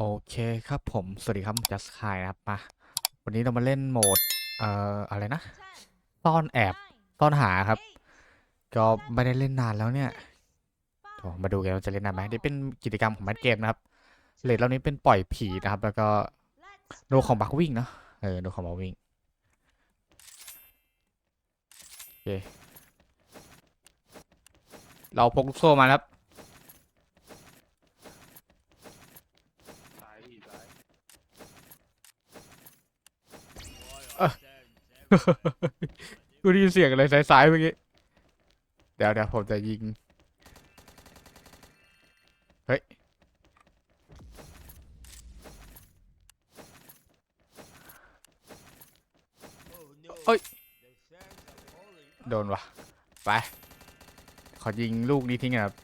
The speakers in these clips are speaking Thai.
โอเคครับผม สวัสดีครับจัสคายนะครับมาวันนี้เรามาเล่นโหมด เอ่อ อะไรนะ ซ่อนแอบ ซ่อนหาครับ ก็ไม่ได้เล่นนานแล้วเนี่ยมาดูกันว่าจะเล่นนานไหมเดี๋ยวเป็นกิจกรรมของแมทเกมนะครับเลทรอบนี้เป็นปล่อยผีนะครับ แล้วก็โดของบักวิ่งเนาะ เออโดของบักวิ่ง โอเค เราพกลูกโซ่มาครับ ซ้ายพี่ซ้าย กูได้ยินเสียงอะไรสายๆเมื่อกี้ เดี๋ยวเดี๋ยวผมจะยิง เฮ้ยเอ้ย โดนวะไป ขอยิงลูกนี้ทิ้งนะครับ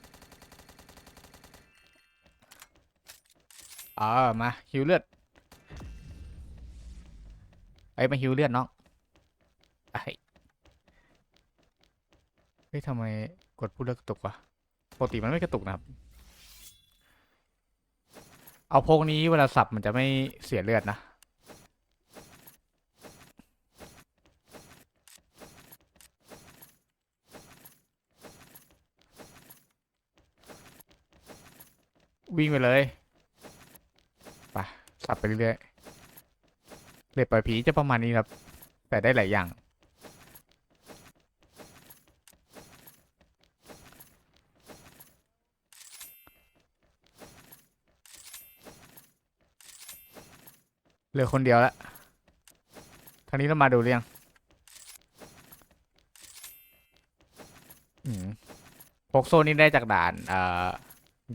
เออมาฮิวเลือด ไอ้มาฮิวเลือดน้องไอ้เฮ้ยทำไมกดพูดแล้วกระตุกวะปกติมันไม่กระตุกนะครับ เอาพวกนี้เวลาสับมันจะไม่เสียเลือดนะวิ่งไปเลย ไป สับไปเรื่อยๆ เล็บปล่อยผีจะประมาณนี้ครับ แต่ได้หลายอย่าง เหลือคนเดียวแล้วทางนี้เรามาดูเรียงอืมพกโซนี่ได้จากด่าน เอ่อ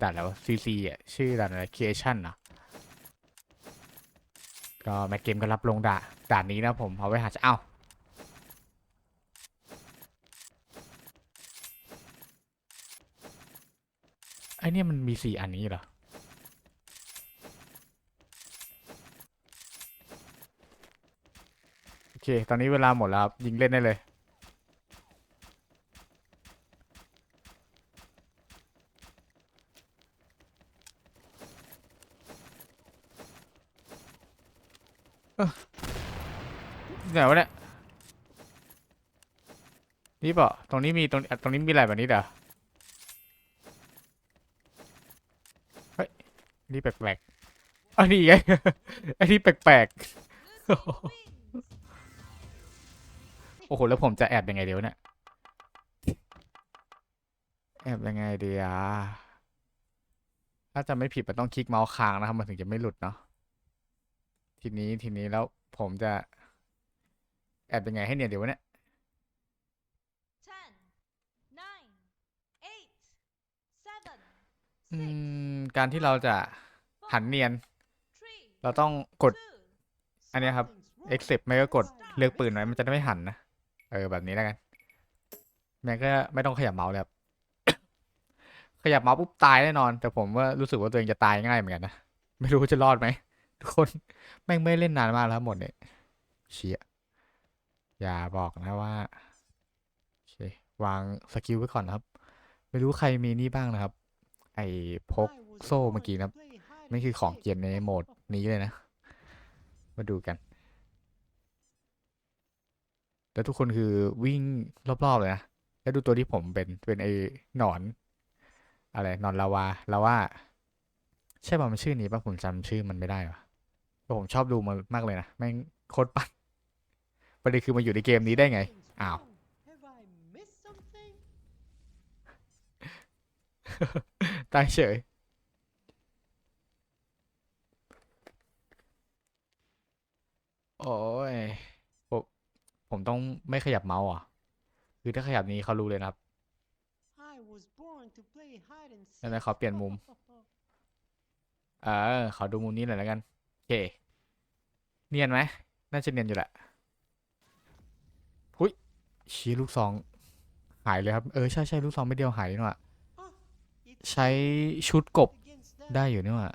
ด่านแล้วซีซีอะ ชื่อด่านอะไรครีเอชั่นนะ ก็แม็กเกมก็รับลงด่าด่านนี้นะผมเอาไว้หาจะเอ้าไอเนี่ยมันมีสี่อันนี้เหรอโอเค ตอนนี้เวลาหมดแล้วครับยิงเล่นได้เลย ไหนวะเนี่ยนี่เปล่าตรงนี้มีตรงตรงนี้มีอะไรแบบนี้เด้อเฮ้ยนี่แปลกๆอันนี้ไงอันนี้แปลกๆโอ้โหแล้วผมจะแอบยังไงเดี๋ยวเนี่ยแอบยังไงเดียถ้าจะไม่ผิดมันต้องคลิกเมาส์ค้างนะครับมันถึงจะไม่หลุดเนาะทีนี้ทีนี้แล้วผมจะ แอบยังไงให้เนี่ยเดี๋ยววะเนี่ย Ten, nine, eight, seven, อื six, มการที่เราจะหันเนียน three, เราต้องกด two, อันเนี้ยครับ accept ไม่ก็กดเลือกปืนไว้มันจะได้ไม่หันนะ เออแบบนี้แล้วกัน แม่งก็ไม่ต้องขยับเมาส์เลยครับขยับเมาส์ปุ๊บตายแน่นอน แต่ผมว่ารู้สึกว่าตัวเองจะตายง่ายเหมือนกันนะ ไม่รู้ว่าจะรอดไหมทุกคน แม่งไม่ได้เล่นนานมากแล้วหมดเนี่ยเชีย อย่าบอกนะว่าโอเควางสกิลไว้ก่อนนะครับ ไม่รู้ใครมีนี่บ้างนะครับ ไอ้พกโซ่เมื่อกี้นะครับนี่คือของเกียนในโหมดนี้เลยนะ มาดูกัน แล้วทุกคนคือวิ่งรอบๆเลยนะ แล้วดูตัวที่ผมเป็น เป็นไอ้หนอน อะไรหนอนลาวาลาว่า ใช่ป่ะมันชื่อนี้ป่ะผมจำชื่อมันไม่ได้ว่ะผมชอบดูมันมากเลยนะ แม่งโคตรปั่น ประเด็นคือมาอยู่ในเกมนี้ได้ไง อ้าว Have I missed something? ตายเฉย โอ้ยผมผมต้องไม่ขยับเมาส์อะ คือถ้าขยับนี้เขารู้เลยนะครับ I was born to play hide and นั่นแหละ seek. ขอเปลี่ยนมุม เออขอดูมุมนี้หน่อยแล้วกัน โอเค เนียนไหม น่าจะเนียนอยู่แหละหุย ชี้ลูกซอง หายเลยครับ เออใช่ใช่ลูกซองไม่เดียวหายนี่หว่า Ah, it's ใช้ชุดกบ against that. ได้อยู่นี่หว่า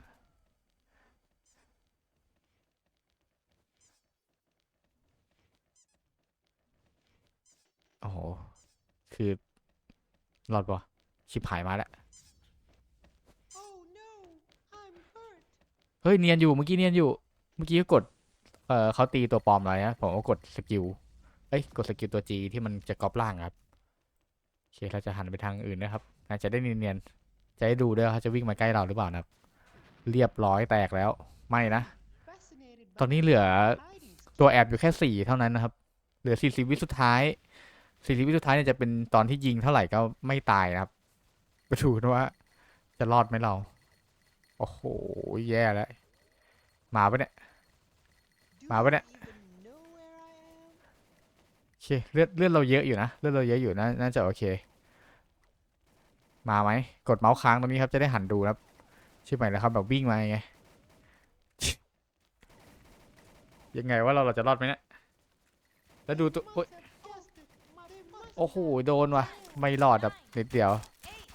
โอ้โห คือรอดปะชิบหายมาแล้ว Oh no, I'm hurt. เฮ้ย เนียนอยู่ เมื่อกี้เนียนอยู่ เมื่อกี้ก็กด เอ่อเขาตีตัวปลอมอะไรนะ ผมก็กดสกิลเอ้ยกดสกิลตัว G ที่มันจะก๊อปล่างครับโอเคเราจะหันไปทางอื่นนะครับอาจจะได้เนียนๆจะได้ดูด้วยว่าเขาจะวิ่งมาใกล้เราหรือเปล่านะครับ เรียบร้อยแตกแล้วไม่นะ ตอนนี้เหลือตัวแอบอยู่แค่สี่เท่านั้นนะครับ เหลือสี่สิบวิสุดท้ายสี่สิบวิสุดท้ายเนี่ยจะเป็นตอนที่ยิงเท่าไหร่ก็ไม่ตายนะครับไปดูนะว่า จะรอดไหมเรา โอ้โหแย่แล้วมาปะเนี่ยมาปะเนี่ย you even know where I am? โอ เคเลือดเลือดเราเยอะอยู่นะเลือดเราเยอะอยู่นะน่าจะโอเค มาไหมกดเมาส์ค้างตรงนี้ครับจะได้หันดูครับชื่อใหม่แล้วครับแบบวิ่งมาไงยังไงว่าเราเราจะรอดไหมเนี่ยแล้วดูตัวโอ้โหโดนว่ะไม่รอดแบบนิดเดียว Eight,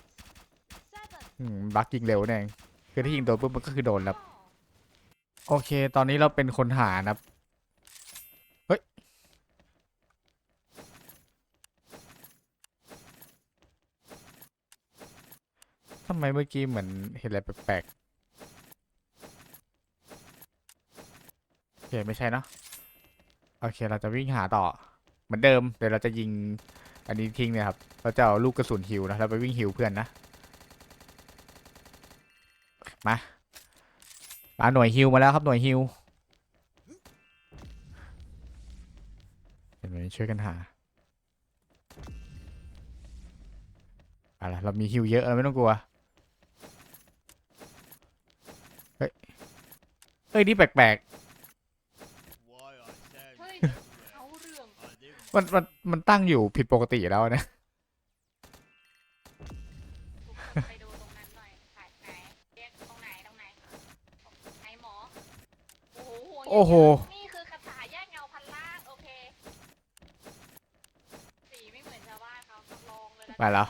seven, อืมบักยิงเร็วนี่เองคือถ้ายิงโดนปุ๊บมันก็คือโดนแล้วโอเค ตอนนี้เราเป็นคนหานะครับ เฮ้ย ทำไมเมื่อกี้เหมือนเห็นอะไรแปลกๆโอเคไม่ใช่เนอะโอเคเราจะวิ่งหาต่อ เหมือนเดิมเดี๋ยวเราจะยิงอันนี้ทิ้งเนี่ยครับเราจะเอาลูกกระสุนฮิวนะแล้วไปวิ่งฮิวเพื่อนนะมามาหน่วยฮิวมาแล้วครับหน่วยฮิวเดี๋ยวช่วยกันหาอะไรเรามีฮิวเยอะเราไม่ต้องกลัว เฮ้ย เฮ้ยนี่แปลก Why I stand เฮ้ย everywhere. เอาเรื่อง I live ๆมันมันมันตั้งอยู่ผิดปกติแล้วนะไปดูตรงนั้นหน่อยถ่ายไหนเรียกตรงไหนตรงไหนไหนหมอ โอ้โหโอ้โห นี่คือคาถาแยกเงาพันล่างโอเค สีไม่เหมือนชาวบ้านเขารับรองเลยนะ มาแล้ว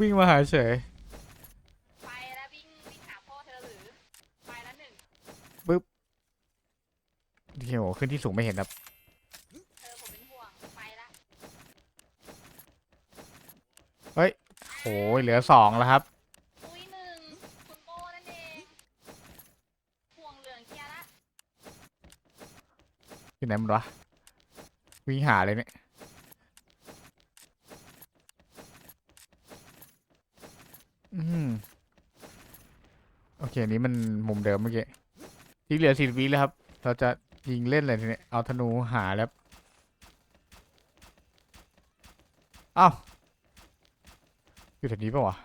วิ่งมาหาเฉย ไปแล้ววิ่งวิ่งหาพ่อเธอหรือ ไปแล้วหนึ่งโอ้โหขึ้นที่สูงไม่เห็นครับ เธอผมเป็นห่วง ไปละโอ้ยเหลือสองแล้วครับ อุ้ยหนึ่งคุณโบนั่นเองห่วงเหลืองเคลียร์ละอยู่ไหนมันวะ วิ่งหาเลยเนี่ย อืมโอเคอันนี้มันมุมเดิมเมื่อกี้ที่เหลือสิบวิแล้วครับ เราจะยิงเล่นเลยทีนี้เอาธนูหาแล้วเอ้าอยู่แถวนี้ปะวะ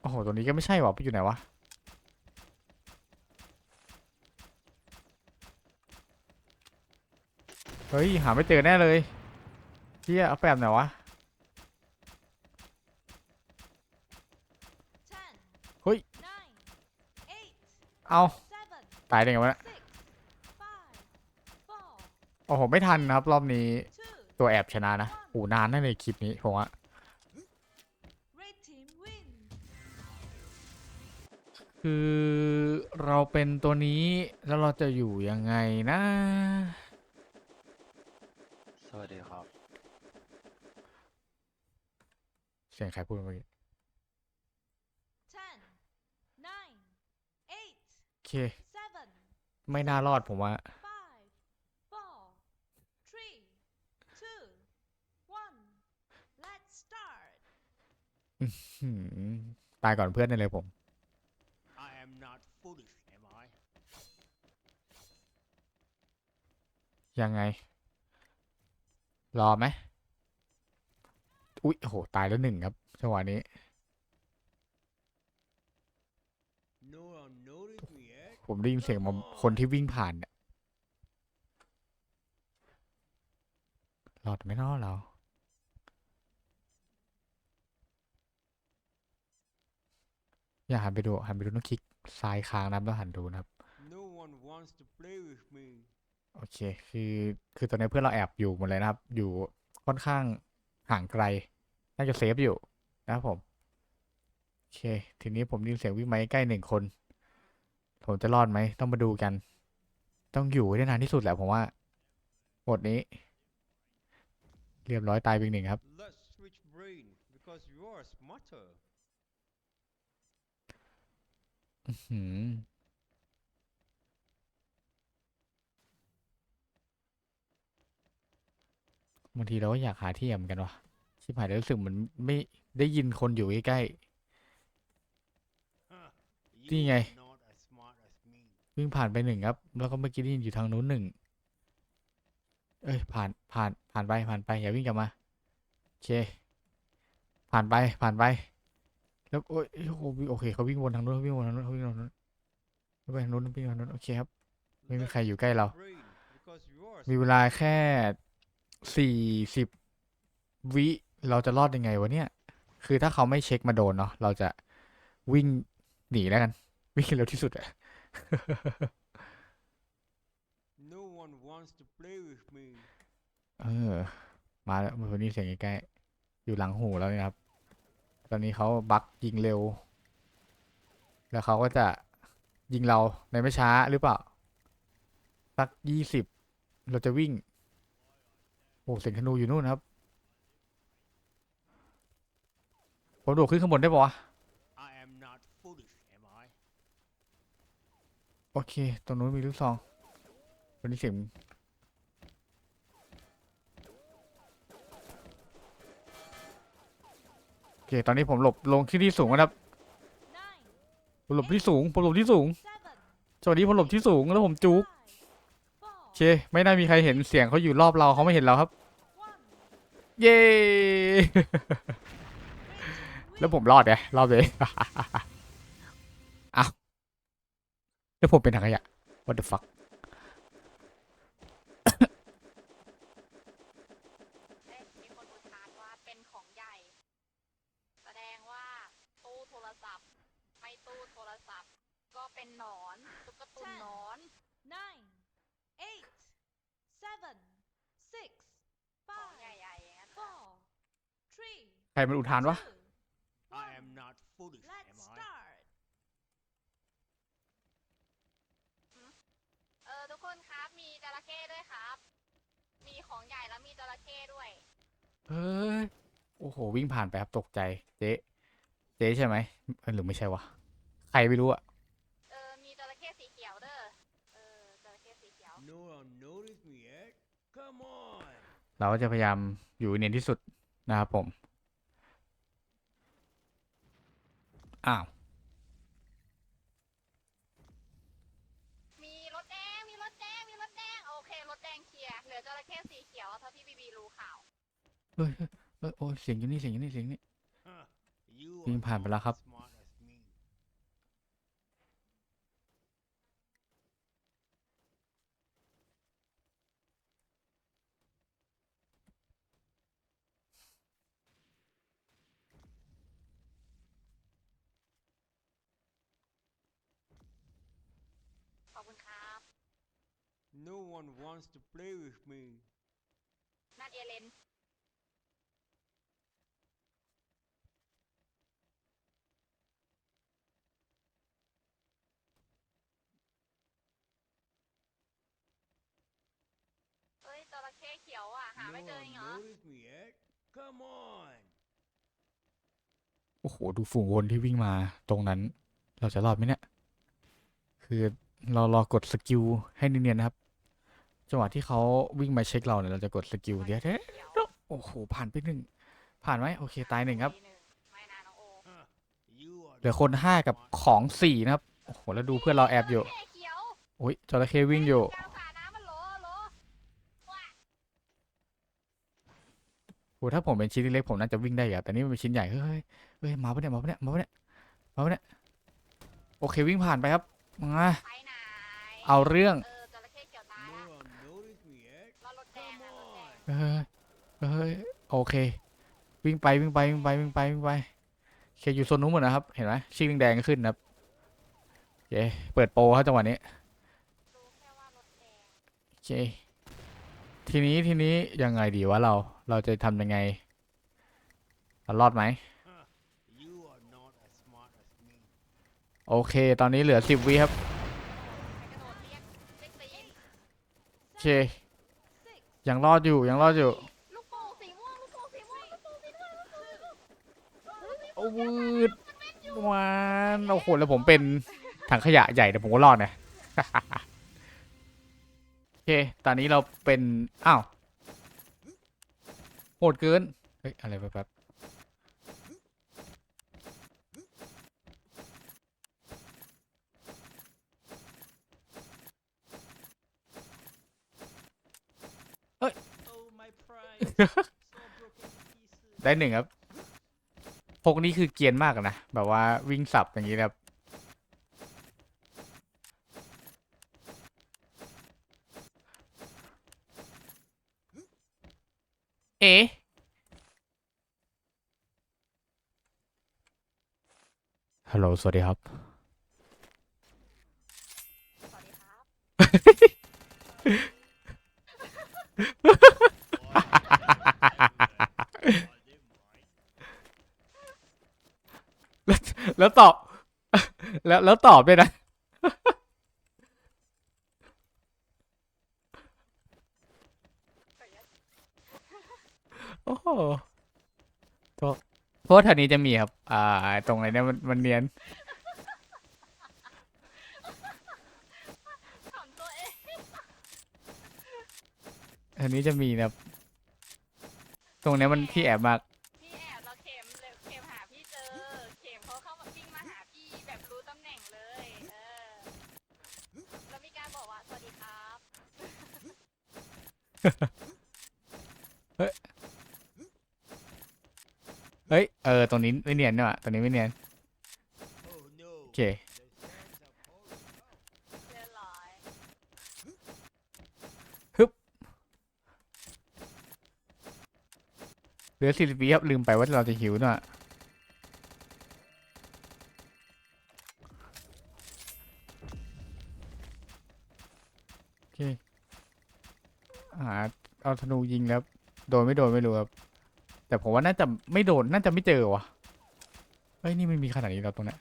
โอ้โหตัวนี้ก็ไม่ใช่วะไปอยู่ไหนวะ เฮ้ย หาไม่เจอแน่เลยเฮียเอาแปบไหนวะ ten, Hoi. nine, eight, เอา seven, ตายได้ไงวะเนี่ย six, five, four, โอ้โห ไม่ทันนะครับ รอบนี้ two, ตัวแอบชนะนะโอ้นานนั่นเลยคลิปนี้ผมว่า red team win. คือเราเป็นตัวนี้แล้วเราจะอยู่ยังไงนะส วัสดีครับ เสียงใครพูดเมื่อกี้ Ten, nine, eight, โอเค seven, ไม่น่ารอดผมว่า five, four, three, two, one. Let's start. หืมตายก่อนเพื่อนได้เลยผม I am not foolish, am I? ยังไง รอไหมอุ๊ยโห ตายแล้วหนึ่งครับจังหวะนี้ ผมได้ยินเสียงมคนที่วิ่งผ่านเนี่ยรอดไม่นอเรา อย่าหันไปดู หันไปดูต้องคลิกซ้ายค้างนะครับแล้วหันดูนะครับ No one wants to play with me. โอเค คือคือตอนนี้เพื่อนเราแอบอยู่หมดเลยนะครับ อยู่ค่อนข้างห่างไกล น่าจะเซฟอยู่นะครับผม โอเคเคทีนี้ผมได้ยินเสียงวิ่งมาใกล้ๆหนึ่งคน ผมจะรอดไหม ต้องมาดูกัน ต้องอยู่ให้ได้นานที่สุดแหละผมว่าหมดนี้ เรียบร้อยตายไปอีกหนึ่งครับ Let's switch brain because you are smarter. หืม บางทีเราก็อยากหาที่เหมือนกันวะชิบหายแล้วรู้สึกเหมือนไม่ได้ยินคนอยู่ใกล้ Huh. Đi You ngay. are not as smart as me. ๆวิ่งผ่านไปหนึ่งครับ แล้วก็เมื่อกี้ได้ยินอยู่ทางนู้นหนึ่งเอ้ยผ่านผ่านผ่านไปผ่านไปอย่าวิ่งกลับมาโอเค ผ่านไปผ่านไป แล้วโอ้ยโอ้โอเคเขาวิ่งวนทางนู้นเขาวิ่งวนทางนู้นเขาวิ่งวนทางนู้นไปทางนู้นวิ่งทางนู้นโอเคครับไม่มีใครอยู่ใกล้เรา มีเวลาแค่ สี่สิบวิเราจะรอดยังไงวะเนี่ย คือถ้าเขาไม่เช็คมาโดนเนาะเราจะวิ่งหนีแล้วกัน วิ่งเร็วที่สุดอะ No one wants to play with me. เออ มาแล้วมันคนนี้เสียงใกล้ๆอยู่หลังหูแล้วเนี่ยครับ ตอนนี้เขาบักยิงเร็ว แล้วเขาก็จะยิงเราในไม่ช้าหรือเปล่า สักยี่สิบเราจะวิ่ง โอ้เสียงธนูอยู่นู่นครับ ผมโดดขึ้นข้างบนได้ปะวะ I am not foolish, am I? โอเค ตรงนู้นมีลูกซองวันนี้เสียงโอเค ตอนนี้ผมหลบลงที่ที่สูงนะครับผมหลบที่สูงผมหลบที่สูงสวัสดีผมหลบที่สูงแล้วผมจุก five, four, โอ เค ไม่น่ามีใครเห็นเสียงเขาอยู่รอบเราเขาไม่เห็นเราครับ เย้ แล้วผมรอดไงรอบเลยอ้าวแล้วผมเป็นถังขยะ what the fuck เอ๊ะมีคนอุทานว่าเป็นของใหญ่ แสดงว่าตู้โทรศัพท์ ไม่ตู้โทรศัพท์ ก็เป็นหนอนตุ๊กตุนหนอน nine, eight, seven, six, ของ five, ใหญ่ๆอย่างนั้น four, three, ใครมันอุทานวะ two, I am not foolish, Let's am I? start. เออทุกคนครับ มีจระเข้ด้วยครับ มีของใหญ่แล้วมีจระเข้ด้วย เฮ้ย โอ้โห วิ่งผ่านไปครับตกใจ เจ๊เจ๊ใช่ไหมเอ้ยหรือไม่ใช่วะ ใครไม่รู้อะเออ มีจระเข้สีเขียวเด้อ เออจระเข้สีเขียว No one noticed me yet. Come on. เราก็จะพยายามอยู่เนียนที่สุดนะครับผม อ้าว มีรถแดง มีรถแดง มีรถแดง โอเค รถแดงเคลียร์ เหลือจระเข้สีเขียวเท่าที่บีบีรู้ข่าว เฮ้ยเฮ้ยเฮ้ยโอ้ยเสียงอยู่นี่เสียงอยู่นี่เสียงอยู่นี่ Huh. You วิ่ง are ผ่านไปแล้ว not ครับ as smart as me. ขอบคุณครับ No one wants to play with me. นั่นเอเลนเอ้ยจระเข้เขียวอะหา No ไม่เจอ one เองเหรอ noticed me yet. Come on. โอ้โห ดูฝูงวนที่วิ่งมาตรงนั้น เราจะรอดไหมเนี่ย คือเรารอกดสกิลให้เนียนๆนะครับ จังหวะที่เขาวิ่งมาเช็คเราเนี่ยเราจะกดสกิลเดียวเดี๋ยวเขียโอ้โหผ่านไปหนึ่งผ่านไหมโอเคตายหนึ่งครับเหลือคนห้ากับของสี่นะครับโอ้โหแล้วดูเพื่อนเราแอบอยู่จระเข้เขียวโอ้ยจระเข้วิ่งอยู่โหลโหลว้โหถ้าผมเป็นชิ้นเล็กผมน่าจะวิ่งได้อยู่แต่นี่มันเป็นชิ้นใหญ่เฮ้ยเฮ้ยมาปะเนี่ยมาปะเนี่ยมาปะเนี่ยมาปะเนี่ยโอเควิ่งผ่านไปครับมาไปไหนเอาเรื่อง เฮ้ยเฮ้ยโอเค วิ่งไปวิ่งไปวิ่งไปวิ่งไปวิ่งไปโอเคอยู่โซนนู้นหมดนะครับ เห็นไหมชื่อแดงขึ้นนะครับโอเคเปิดโปรครับจังหวะนี้โอเคทีนี้ทีนี้ยังไงดีวะเรา เราจะทำยังไงเรารอดไหมโอเค ตอนนี้เหลือสิบวิครับโอเค ยังรอดอยู่ยังรอดอยู่ลูกโป่งสีม่วงลูกโป่งสีม่วงลูกโป่งสีม่วงลูกโป่งสีม่วงโอ้วืดวานโอ้โหแล้วผมเป็นถังขยะใหญ่แต่ผมก็รอดนะโอเค ตอนนี้เราเป็น อ้าวโหดเกิน เฮ้ย อะไรแป๊บ ได้หนึ่งครับพวกนี้คือเกียนมากนะ แบบว่าวิ่งสับอย่างนี้นะครับ เอ๊ฮัลโหล สวัสดีครับ สวัสดีครับ แล้วแล้วตอบ แล้วแล้วตอบด้วยนะ โอ้โหโทษโทษแถวนี้จะมีครับ อ่า ตรงไหนเนี่ยมันมันเนียน ขำตัวเองอันนี้จะมีนะครับ ตรงเนี้ยมันที่แอบมาก พี่แอบเราเข็มเลยเข็มหาพี่เจอ เข็มเขาเข้ามาวิ่งมาหาพี่แบบรู้ตำแหน่งเลย เออ แล้วมีการบอกว่าสวัสดีครับ เฮ้ย เออ ตรงนี้ไม่เนียนเนอะตรงนี้ไม่เนียน โอเค The sands are pouring out. เรียบเหลือสี่สิบวิครับลืมไปว่าเราจะหิวเนอะโอเค หาเอาธนูยิงแล้ว โดนไม่โดนไม่รู้ครับ แต่ผมว่าน่าจะไม่โดนน่าจะไม่เจอวะเฮ้ยนี่ไม่มีขนาดนี้แล้วตรงเนี้ย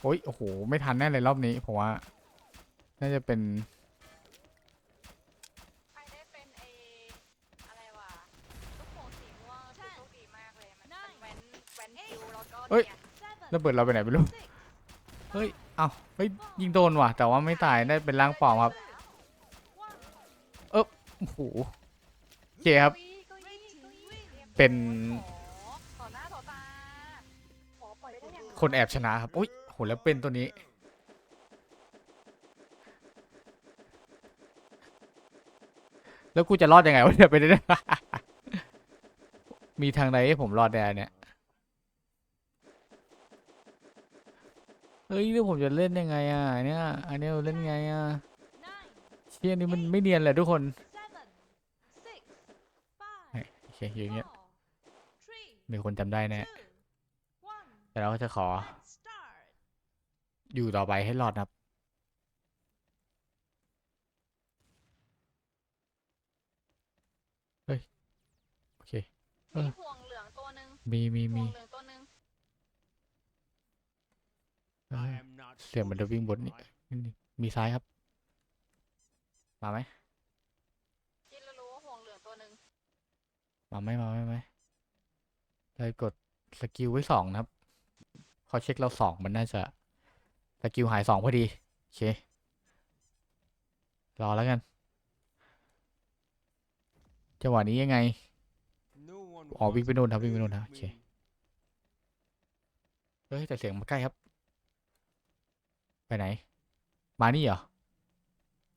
โอ้ย โอ้โห ไม่ทันแน่เลยรอบนี้ผมว่า น่าจะเป็นใครได้เป็นเออะไรวะลูกโป่งสีม่วงคือโชคดีมากเลย มันมันแว้นแว้นคิวแล้วก็เฮ้ย เนี่ย seven, ระเบิดเราไปไหนไม่รู้ six, เฮ้ย เอ้าเฮ้ย ยิงโดนว่ะ แต่ว่าไม่ตาย ได้เป็นร่างปลอมครับ one. โอ้โหโอเคครับ เป็น คนแอบชนะครับ อุ้ยโห แล้วเป็นตัวนี้ แล้วกูจะรอดยังไงวะเนี่ยไปเนี่ยมีทางใดให้ผมรอดได้เนี่ย ฮ้ยแล้วผมจะเล่นยังไงอะอันเนี่ยอันเนี้ยเล่นไงอะ Nine, เชี่ยนี่มันไม่เนียนเลยทุกคน seven, six, เฮ้ย five, โอเคอยู่อย่างเงี้ย four, three, มีคนจำได้แน่ two, one. แต่เราก็จะขอ Let's start. อยู่ต่อไปให้รอดนะครับเฮ้ยโอเคเอมีอห่วงเหลืองตัวหนึ่งมีมี ห่ว มี ง เหลืองตัวหนึ่งเอ้ I ย am not เสียงมันจะวิ่งบนนี่ foolish, นี่มีซ้ายครับ มาไหมคิดแล้วรู้ว่าห่วงเหลืองตัวหนึ่งมาไหมมาไหมมาไหมเลยกดสกิลไว้สองนะครับพอเช็คเราสองมันน่าจะสกิลหายสองพอดีโอเครอแล้วกันจังหวะนี้ยังไง No one อ๋อวิ่ง wants ไป to นู่นครับวิ่ง play ไปนู่น with นะโอเค me. เฮ้ยแต่เสียงมาใกล้ครับ ไปไหน มานี่เหรอ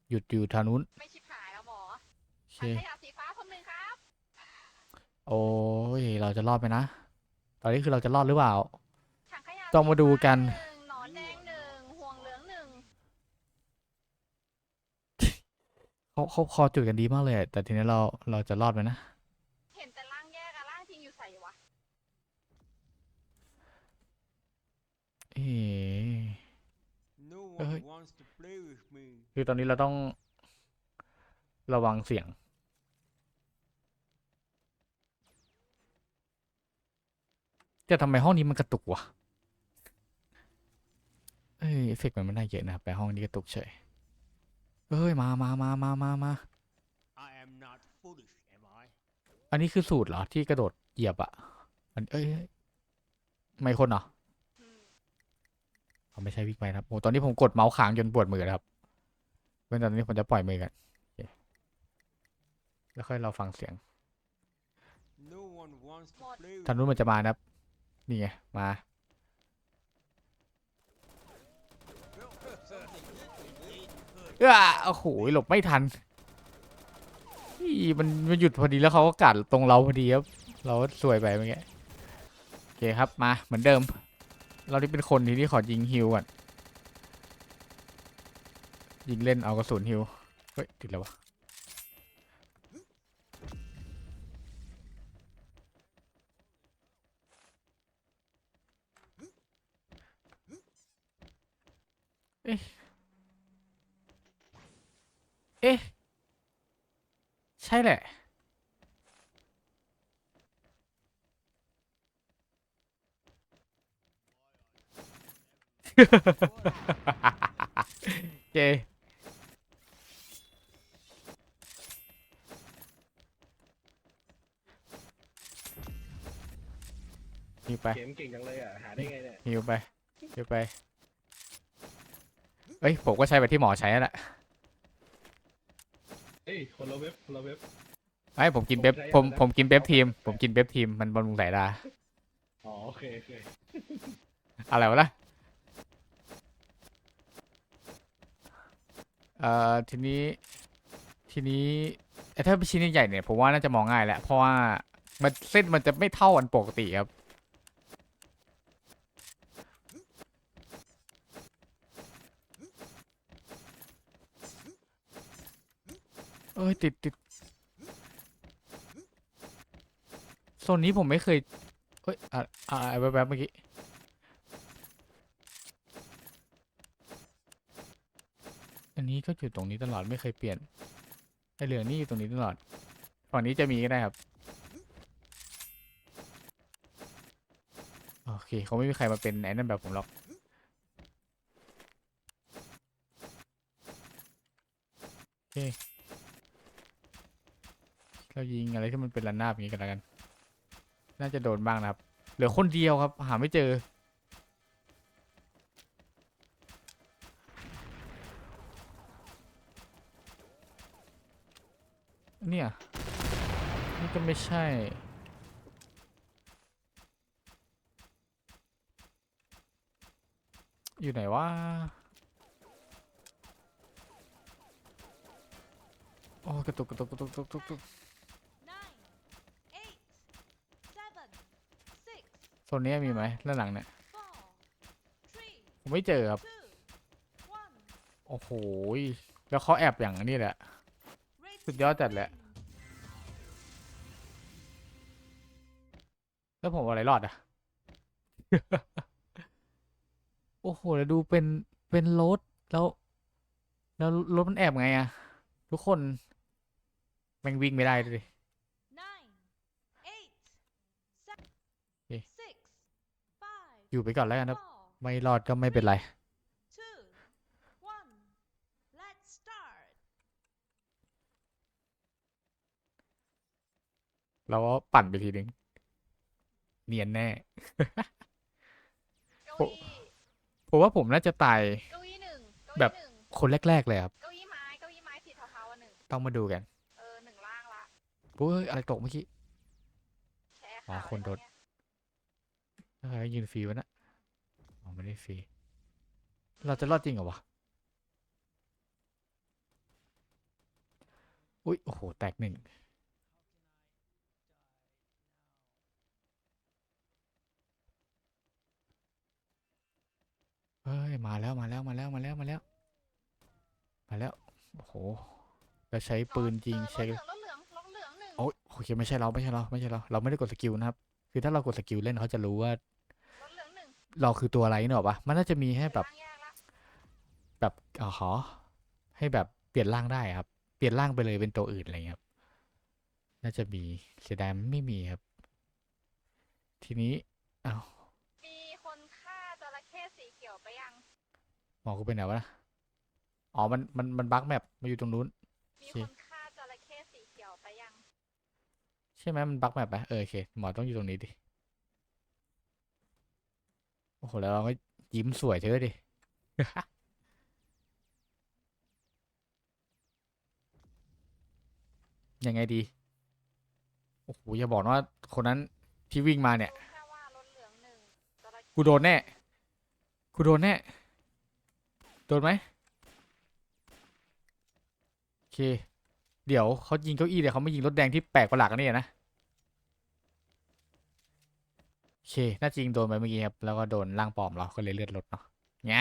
หยุดอยู่ทางนู้น ไม่ชิบหายแล้วหมอโอเคถังขยะสีฟ้าคนหนึ่งครับ โอ้ย เราจะรอดไหมนะ ตอนนี้คือเราจะรอดหรือเปล่า ถังขยะต้องมาดูกันสีฟ้าหนึ่งหนอนแดงหนึ่งห่วงเหลืองหนึ่งเขาเขาคอจุดกันดีมากเลยอะแต่ทีนี้เราเราจะรอดไหมนะ เห็นแต่ร่างแยกอะร่างจริงอยู่ใส่วะ เอ๊ะ้ยคือตอนนี้เราต้องระวังเสียง จะทำไมห้องนี้มันกระตุกวะ เอ้ยเอฟเฟกต์มันไม่ได้เยอะนะแต่ห้องนี้กระตุกเฉยเอ้ยมามามามามามาอันนี้คือสูตรเหรอที่กระโดดเหยียบอะอันเอ้ย ไม่คนเหรอ เขาไม่ใช่วิกไปครับโอ้ตอนนี้ผมกดเมาส์ค้างจนปวดมือแล้วครับเมื่อนตอนนี้ผมจะปล่อยมือกันแล้วค่อยเราฟังเสียง No one wants to What? play ทางนู้นมันจะมานะครับนี่ไงมาเออโอ้โหหลบไม่ทันอีมันมันหยุดพอดีแล้วเขาก็กัดตรงเราพอดีครับ เราสวยไปเมื่อกี้โอเคครับมาเหมือนเดิม เราที่เป็นคนทีนี้ขอยิงฮิวก่อนยิงเล่นเอากระสุนฮิวเฮ้ยติดแล้ววะเอ๊ะ เอ๊ะ ใช่แหละ โอเคฮิวไปเกมเก่งจังเลยอะ หาได้ไงเนี่ยฮิวไปฮิวไป เอ้ย ผมก็ใช้แบบที่หมอใช้นั่นแหละเอ้ยคนละเว็บคนละเว็บ ไอ้ยผมกินเบฟผมใช้ผมแบบนั้นผมกินเบฟทีม ผมกินเบฟทีมมันบำรุงสายตาอ๋อโอเคโอเคอะไรวะล่ะ เอ่อทีนี้ทีนี้ไอ้ถ้าเป็นชิ้นใหญ่ๆเนี่ยผมว่าน่าจะมองง่ายแหละเพราะว่ามันเส้นมันจะไม่เท่ากันปกติครับเอ้ยติดติดโซนนี้ผมไม่เคยเอ้ยอะอ่าแวบเมื่อกี้ นี้ก็อยู่ตรงนี้ตลอดไม่เคยเปลี่ยนไอเหลืองนี่อยู่ตรงนี้ตลอดฝั่งนี้จะมีก็ได้ครับโอเคเขาไม่มีใครมาเป็นไอ้นั่นแบบผมหรอกโอเคเรายิงอะไรที่มันเป็นระนาบอย่างนี้กันแล้วกัน น่าจะโดนบ้างนะครับ เหลือคนเดียวครับ หาไม่เจอ เนี่ย นี่ก็ไม่ใช่ อยู่ไหนวะโอ้กระตุกกระตุกกระตุกกระตุกกระตุกโซนนี้มีไหมด้านหลังเนี่ยผมไม่เจอครับ โอ้โห แล้วเขาแอบอย่างนี้แหละ สุดยอดจัดแหละ แล้วผมอะไรรอดอะ โอ้โหแล้วดูเป็นเป็นรถแล้ว แล้วรถมันแอบไงอะทุกคนแม่งวิ่งไม่ได้เลยอยู่ไปก่อนแล้วกันครับ ไม่รอดก็ไม่เป็นไรเราก็ปั่นไปทีนึง เนียนแน่ เก้าโอ้อี้ผมว่าผมน่าจะตาย เก้าอี้หนึ่งเก้าแบบอี้หนึ่งคนแรก ๆ เลยครับ เก้าอี้ไม้เก้าอี้ไม้สีเทาๆอันหนึ่งต้องมาดูกันเออหนึ่งล่างละโอ้ยอะไรตกเมื่อกี้ แชร์อ๋อข่าวคนโดนไว้ตรงเยอะไรยืนฟรีวะนะอ๋อไม่ได้ฟรี เราจะรอดจริงเหรอวะ อุ้ยโอ้โห แตกหนึ่ง เฮ้ยมาแล้วมาแล้วมาแล้วมาแล้วมาแล้วมาแล้วโอ้โหจะใช้ปืนยิงเออใช้รถเหลืองรถเหลืองรถเหลืองหนึ่งโอ้ยโอเคไม่ใช่เราไม่ใช่เราไม่ใช่เราเราไม่ได้กดสกิลนะครับ คือถ้าเรากดสกิลเล่นเขาจะรู้ว่ารถเหลืองหนึ่งเราคือตัวอะไรเนกอะปะมันน่าจะมีให้แบบล่างแยกละแบบอ๋อหอให้แบบเปลี่ยนร่างได้ครับ เปลี่ยนร่างไปเลยเป็นตัวอื่นอะไรเงี้ยครับน่าจะมีเสียดายไม่มีครับ ทีนี้อ้าว มีคนฆ่าจระเข้สีเขียวไปยัง หม อกูไปไหนวะนะอ๋อ มัน มัน มันบั๊กแมปมาอยู่ตรงนู้น มีโอเคคนฆ่าจระเข้สีเขียวไปยัง ใช่ไหมมันบั๊กแมปไปเออโอเค หมอต้องอยู่ตรงนี้ดิ โอ้โห แล้วเราก็ยิ้มสวยเชอดิ ยังไงดี โอ้โห อย่าบอกนะว่าคนนั้นที่วิ่งมาเนี่ยรู้แค่ว่ารถเหลืองหนึ่งจระเข้กูโดนแน่ กูโดนแน่ โดนไหมโอเค เดี๋ยวเขายิงเก้าอี้เดี๋ยวเขาไม่ยิงรถแดงที่แปลกประหลาดกันเนี่ยนะโอเค น่าจริงโดนไปเมื่อกี้ครับ แล้วก็โดนร่างปลอมเราก็เลยเลือดลดเนาะไง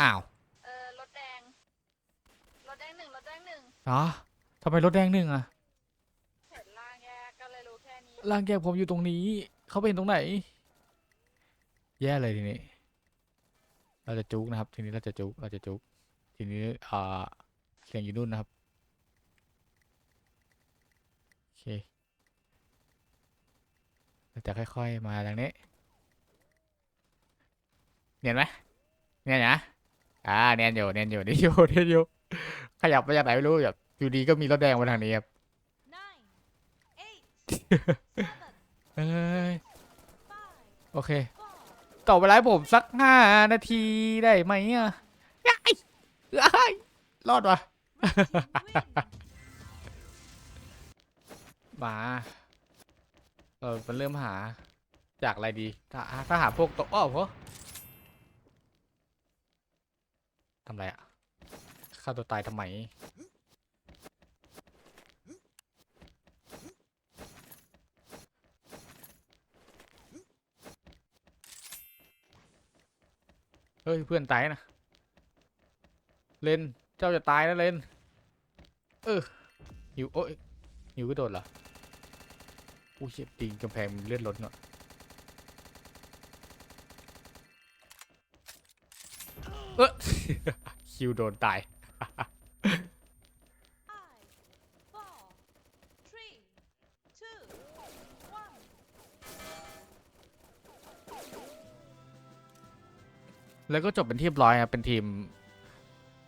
อ้าวเออรถแดง รถแดงหนึ่งรถแดงหนึ่งอ๋อทำไมรถแดงหนึ่งอะเห็นล่างแยกก็เลยรู้แค่นี้ร่างแยกผมอยู่ตรงนี้ เขาไปเห็นตรงไหน แย่เลยทีนี้ เราจะจุกนะครับ ทีนี้เราจะจุกเราจะจุกทีนี้อ่าเสียงอยู่นู่นนะครับโอเคเราจะค่อยๆมาทางนี้เนียนไหมเนียนนะอ่าเนียนอยู่เนียนอยู่เนียนอยู่เนียนอยู่ขยับมาจากไหนไม่รู้แบบอยู่ดีก็มีรถแดงมาทางนี้ครับ nine, eight, seven, เอ้ย five, โอเค four, ต่อเวลาให้ผมสักห้านาทีได้ไหมอะยายยายรอดวะมาเออมันเริ่มหา จากอะไรดี ถ้าถ้าหาพวกตัวอ้อพอทำไรอะฆ่าตัวตายทำไม ฮ้ยเพื่อนตายนะเลนเจ้าจะตายนะเลนเออหิวโอ้ยหิวก็โดนเหรออู้เชี่ยตีนกำแพงเลือดล้นเนาะเออคิวโดนตาย แล้วก็จบเป็นที่เรียบร้อยครับเป็นทีม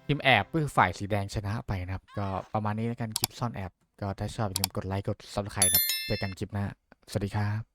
ทีมแอบก็คือฝ่ายสีแดงชนะไปนะครับ ก็ประมาณนี้แล้วกันคลิปซ่อนแอบ ก็ถ้าชอบอย่าลืมกดไลค์กดซับสไครต์นะครับเจอกันคลิปหน้า สวัสดีครับ